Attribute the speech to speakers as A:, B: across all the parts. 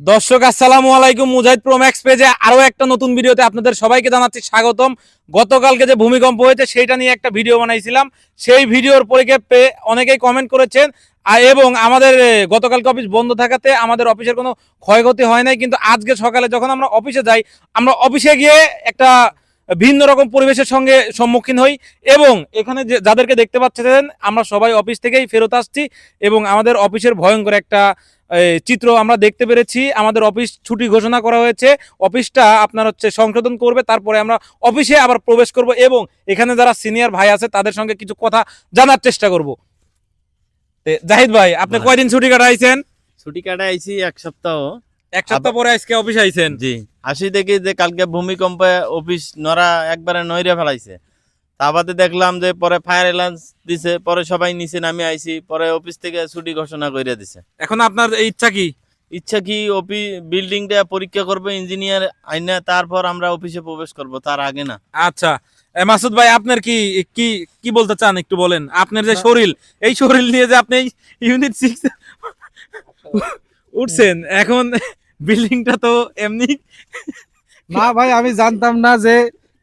A: দর্শক, আসসালামু আলাইকুম। মুজাহিদ প্রো ম্যাক্স পেজে আরও একটা নতুন ভিডিওতে আপনাদের সবাইকে জানাচ্ছি স্বাগতম। গতকালকে যে ভূমিকম্প হয়েছে, সেইটা নিয়ে একটা ভিডিও বানাইছিলাম। সেই ভিডিওর পরিক্ষেপে অনেকেই কমেন্ট করেছেন। এবং আমাদের গতকালকে অফিস বন্ধ থাকাতে আমাদের অফিসের কোনো ক্ষয়ক্ষতি হয় নাই। কিন্তু আজকে সকালে যখন আমরা অফিসে যাই, আমরা অফিসে গিয়ে একটা ভিন্ন রকম পরিবেশের সঙ্গে সম্মুখীন হই। এবং এখানে যে, যাদেরকে দেখতে পাচ্ছেন, আমরা সবাই অফিস থেকেই ফেরত আসছি। এবং আমাদের অফিসের ভয়ঙ্কর একটা চিত্র আমরা দেখতে পেরেছি। আমাদের অফিস ছুটি ঘোষণা করা হয়েছে। অফিসটা আপনার হচ্ছে সংশোধন করবে তারপরে আমরা অফিসে আবার প্রবেশ করব এবং এখানে যারা সিনিয়র ভাই আছে তাদের সঙ্গে কিছু কথা জানার চেষ্টা করব। জাহিদ ভাই আপনি। কয়দিন ছুটি কাটাইছেন?
B: ছুটি কাটাইছি এক সপ্তাহ।
A: এক সপ্তাহ পরে আজকে অফিসে আইছেন?
B: জি। আসি দেখি যে কালকে ভূমিকম্পে অফিস নরা একবারে নইরে ফেলাইছে। তা বাদে দেখলাম যে পরে ফায়ার অ্যালার্স দিছে পরে সবাই নিচে নামে আইছি পরে অফিস থেকে ছুটি ঘোষণা করে দিছে।
A: এখন আপনার এই ইচ্ছা কি?
B: ইচ্ছা কি অফিস বিল্ডিংটা পরীক্ষা করবে ইঞ্জিনিয়ার আইনা তারপর আমরা অফিসে প্রবেশ করব তার আগে না।
A: আচ্ছা এ, মাসুদ ভাই আপনার কি কি কি বলতে চান একটু বলেন? আপনার যে শরীর এই শরীর নিয়ে যে আপনি ইউনিট সিক্স উঠছেন এখন বিল্ডিংটা তো এমনি
C: না ভাই আমি জানতাম না যে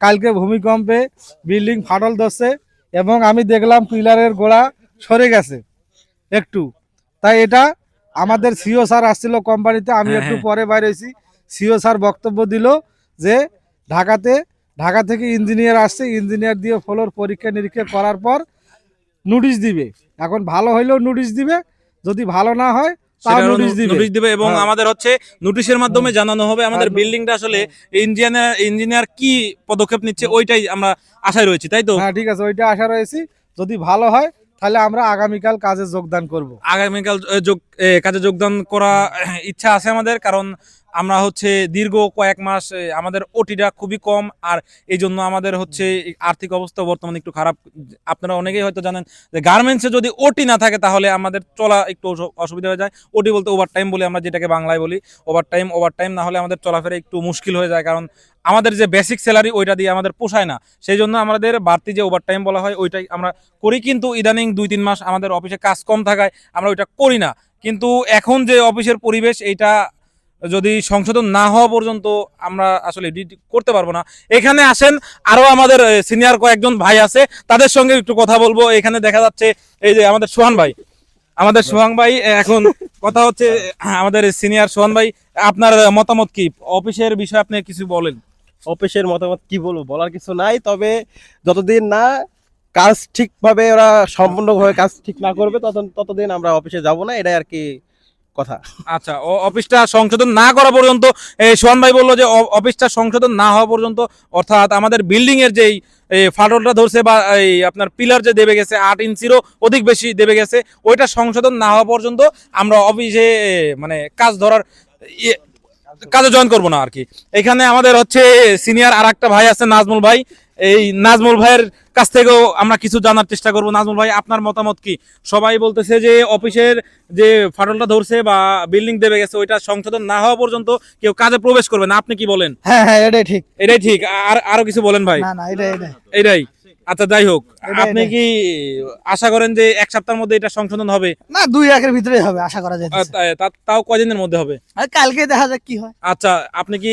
C: কালকে ভূমিকম্পে বিল্ডিং ফাটল ধরছে এবং আমি দেখলাম পিলারের গোড়া সরে গেছে একটু। তাই এটা আমাদের সিও স্যার আসছিল কোম্পানিতে আমি
A: হ্যাঁ,
C: একটু
A: হ্যাঁ।
C: পরে বাইরেছি সিও স্যার বক্তব্য দিল যে ঢাকাতে ঢাকা থেকে ইঞ্জিনিয়ার আসছে ইঞ্জিনিয়ার দিয়ে ফ্লোর পরীক্ষা নিরীক্ষা করার পর নোটিশ দিবে। এখন ভালো হইলেও নোটিশ দিবে যদি ভালো না হয় তাও নোটিশ দিবে।
A: এবং
C: হ্যাঁ।
A: আমাদের হচ্ছে নোটিশের মাধ্যমে জানানো হবে। আমাদের বিল্ডিংটা আসলে ইঞ্জিনিয়ার ইঞ্জিনিয়ার কি পদক্ষেপ নিচ্ছে ওইটাই আমরা আশায় রয়েছি তাই তো?
C: হ্যাঁ ঠিক আছে ওইটা আশা রয়েছি। যদি ভালো হয় তাহলে আমরা আগামীকাল কাজে যোগদান করব।
A: আগামীকাল কাজে যোগদান করা ইচ্ছা আছে আমাদের কারণ আমরা হচ্ছে দীর্ঘ কয়েক মাস আমাদের ওটিটা খুবই কম আর এই জন্য আমাদের হচ্ছে আর্থিক অবস্থা বর্তমানে একটু খারাপ। আপনারা অনেকেই হয়তো জানেন যে গার্মেন্টসে যদি ওটি না থাকে তাহলে আমাদের চলা একটু অসুবিধা হয়ে যায়। ওটি বলতে ওভার টাইম বলি আমরা, যেটাকে বাংলায় বলি। ওভার টাইম ওভার টাইম না হলে আমাদের চলাফেরা একটু মুশকিল হয়ে যায় কারণ আমাদের যে বেসিক স্যালারি ওইটা দিয়ে আমাদের পোষায় না। সেই জন্য আমাদের বাড়তি যে ওভার টাইম বলা হয় ওইটাই আমরা করি কিন্তু ইদানিং দুই তিন মাস আমাদের অফিসে কাজ কম থাকায় আমরা ওইটা করি না। কিন্তু এখন যে অফিসের পরিবেশ, এইটা যদি সংশোধন না হওয়া পর্যন্ত আমরা আসলে করতে পারব না। এখানে আসেন, আরও আমাদের সিনিয়র কয়েকজন ভাই আছে, তাদের সঙ্গে একটু কথা বলব। এখানে দেখা যাচ্ছে, এই যে আমাদের সোহান ভাই। আমাদের সোহান ভাই এখন কথা হচ্ছে, আমাদের সিনিয়র সোহান ভাই, আপনার মতামত কি? অফিসের বিষয়ে আপনি কিছু বলেন।
D: অফিসের মতামত কি বলব? বলার কিছু নাই, তবে যতদিন না কাজ ঠিকভাবে ওরা সম্পূর্ণভাবে কাজ ঠিক না করবে তত ততদিন আমরা অফিসে যাব না, এটাই আর কি কথা।
A: আচ্ছা ও অফিসটা সংশোধন না করা পর্যন্ত এই সোহান ভাই বলল যে অফিসটা সংশোধন না হওয়া পর্যন্ত, অর্থাৎ আমাদের বিল্ডিং এর যেই ফাটলটা ধরছে বা, এই, আপনার পিলার যে দেবে গেছে, আট ইঞ্চিরও অধিক বেশি দেবে গেছে, ওইটা সংশোধন না হওয়া পর্যন্ত আমরা অফিসে মানে কাজ ধরার কাজে জয়েন করব না আর কি এখানে আমাদের হচ্ছে সিনিয়র আর একটা ভাই আছে নাজমুল ভাই। এই নাজমুল ভাইয়ের কাছ থেকেও আমরা কিছু জানার চেষ্টা করব। নাজমুল ভাই আপনার মতামত কি? সবাই বলতেছে যে অফিসের যে ফাটলটা ধরছে বা বিল্ডিং দেবে গেছে ওইটা সংশোধন না হওয়া পর্যন্ত কেউ কাজে প্রবেশ করবে না। আপনি কি বলেন?
C: হ্যাঁ হ্যাঁ এটাই ঠিক।
A: এটাই ঠিক। আর আরও কিছু বলেন ভাই?
C: না না এটাই।
A: আচ্ছা যাই হোক। আপনি কি আশা করেন যে এক সপ্তাহের মধ্যে এটা সংশোধন হবে?
E: না দুই একের ভিতরে হবে আশা করা যায়।
A: তাও কয়দিনের মধ্যে হবে?
E: কালকে দেখা যাক কি হয়।
A: আচ্ছা আপনি কি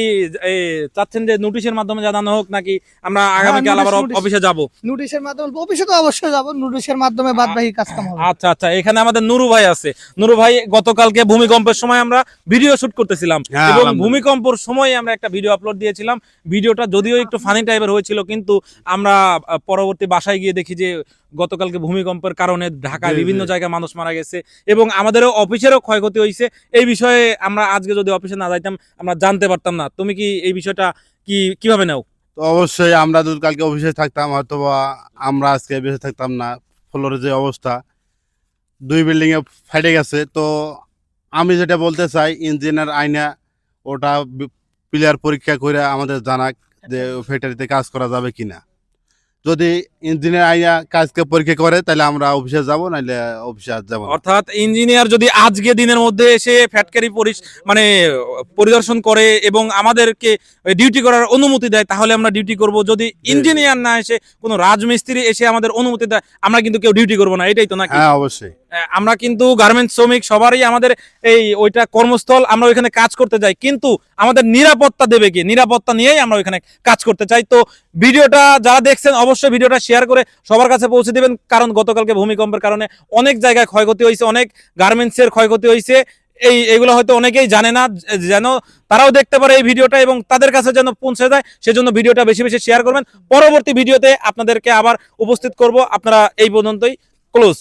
A: চাচ্ছেন যে নোটিশের মাধ্যমে জানানো হোক নাকি আমরা আগামীকাল আবার অফিসে যাব?
E: নোটিশের মাধ্যমে অফিসে তো অবশ্যই যাব নোটিশের মাধ্যমে বাদ বাকি কাজ কাম হবে।
A: আচ্ছা আচ্ছা এখানে আমাদের নুরু ভাই আছে। নুরু ভাই গতকালকে ভূমিকম্পের সময় আমরা ভিডিও শুট করতেছিলাম।
B: হ্যাঁ,
A: এবং। ভূমিকম্পর সময় আমরা একটা ভিডিও আপলোড দিয়েছিলাম। ভিডিওটা যদিও একটু ফানি টাইপের হয়েছিল কিন্তু আমরা পরবর্তী বাসায় গিয়ে দেখি যে গতকালকে ভূমিকম্পের কারণে ঢাকায় বিভিন্ন জায়গায় মানুষ মারা গেছে এবং আমাদেরও অফিসেরও ক্ষয়ক্ষতি হয়েছে। এই বিষয়ে আমরা আজকে যদি অফিসে না যাইতাম আমরা জানতে পারতাম না। তুমি কি এই বিষয়টা কি কীভাবে নাও?
F: তো অবশ্যই আমরা যদি কালকে অফিসে থাকতাম হয়তো বা আমরা আজকে বেঁচে থাকতাম না। ফ্লোরের যে অবস্থা দুই বিল্ডিং এ ফাইটে গেছে। তো আমি যেটা বলতে চাই ইঞ্জিনিয়ার আইনা ওটা প্লেয়ার পরীক্ষা করে আমাদের জানাক যে ফ্যাক্টরিতে কাজ করা যাবে কিনা। যদি ইঞ্জিনিয়ার আইয়া কাজকে পরীক্ষা করে তাহলে আমরা অফিসে যাব নাহলে অফিসে আর যাব না।
A: অর্থাৎ ইঞ্জিনিয়ার যদি আজকে দিনের মধ্যে এসে ফ্যাটকারি পরি মানে পরিদর্শন করে এবং আমাদেরকে ডিউটি করার অনুমতি দেয় তাহলে আমরা ডিউটি করব। যদি ইঞ্জিনিয়ার না এসে কোনো রাজমিস্ত্রি এসে আমাদের অনুমতি দেয় আমরা কিন্তু কেউ ডিউটি করব না। এটাই তো না
F: হ্যাঁ অবশ্যই।
A: আমরা কিন্তু গার্মেন্টস শ্রমিক, সবারই আমাদের এই ওইটা কর্মস্থল, আমরা ওইখানে কাজ করতে যাই। কিন্তু আমাদের নিরাপত্তা দেবে কি? নিরাপত্তা নিয়েই আমরা ওইখানে কাজ করতে চাই। তো ভিডিওটা যারা দেখছেন, অবশ্যই ভিডিওটা শেয়ার করে সবার কাছে পৌঁছে দেবেন। কারণ গতকালকে ভূমিকম্পের কারণে অনেক জায়গায় ক্ষয়ক্ষতি হয়েছে, অনেক গার্মেন্টসের ক্ষয়ক্ষতি হয়েছে। এই, এগুলো হয়তো অনেকেই জানে না যেন তারাও দেখতে পারে এই ভিডিওটা এবং তাদের কাছে যেন পৌঁছে যায়, সেজন্য ভিডিওটা বেশি বেশি শেয়ার করবেন। পরবর্তী ভিডিওতে আপনাদেরকে আবার উপস্থিত করব। আপনারা এই পর্যন্তই। ক্লোজ